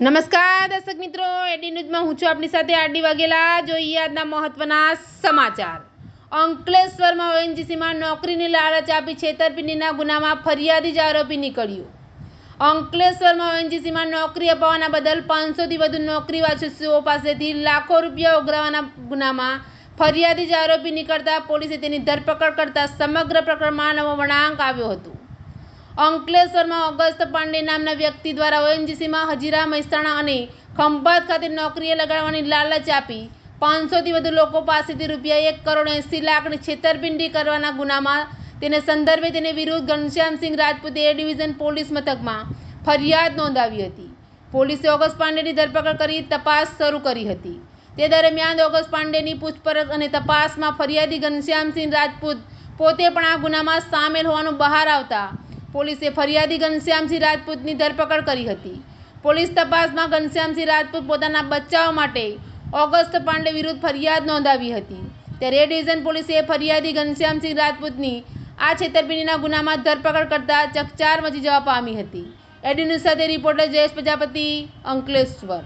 નમસ્કાર, દર્શક મિત્રો. એડી ન્યૂઝમાં હું છું આપની સાથે આરડી વાઘેલા. જોઈએ આજના મહત્વના સમાચાર. અંકલેશ્વરમાં ઓએનજીસીમાં નોકરીની લાલચ આપી છેતરપિંડીના ગુનામાં ફરિયાદી જ આરોપી નીકળ્યું. અંકલેશ્વરમાં ઓએનજીસીમાં નોકરી અપાવવાના બદલ પાંચસોથી વધુ નોકરી વાચીઓ પાસેથી લાખો રૂપિયા ઉઘરાવવાના ગુનામાં ફરિયાદી જ આરોપી નીકળતા પોલીસે તેની ધરપકડ કરતા સમગ્ર પ્રકરણમાં નવો વળાંક આવ્યો હતો. અંકલેશ્વરમાં ઓગસ્ટ પાંડે નામના વ્યક્તિ દ્વારા ઓએનજીસીમાં હજીરા, મહેસાણા અને ખંભાત ખાતે નોકરીએ લગાડવાની લાલચ આપી. પાંચસોથી વધુ લોકો પાસેથી રૂપિયા એક કરોડ એંસી લાખની છેતરપિંડી કરવાના ગુનામાં તેને સંદર્ભે તેની વિરુદ્ધ ઘનશ્યામસિંહ રાજપૂતે એ ડિવિઝન પોલીસ મથકમાં ફરિયાદ નોંધાવી હતી. પોલીસે ઓગસ્ટ પાંડેની ધરપકડ કરી તપાસ શરૂ કરી હતી. તે દરમિયાન ઓગસ્ટ પાંડેની પૂછપરછ અને તપાસમાં ફરિયાદી ઘનશ્યામસિંહ રાજપૂત પોતે પણ આ ગુનામાં સામેલ હોવાનું બહાર આવતા પોલીસે ફરિયાદી ઘનશ્યામસિંહ રાજપૂતની ધરપકડ કરી હતી. પોલીસ તપાસમાં ઘનશ્યામસિંહ રાજપૂત પોતાના બચાવ માટે ઓગસ્ટ પાંડે વિરુદ્ધ ફરિયાદ નોંધાવી હતી. ત્યારે એ ડિવિઝન પોલીસે ફરિયાદી ઘનશ્યામસિંહ રાજપૂતની આ છેતરપિંડીના ગુનામાં ધરપકડ કરતા ચકચાર મચી જવા પામી હતી. એડી ન્યૂઝ સાથે રિપોર્ટર જયેશ પ્રજાપતિ, અંકલેશ્વર.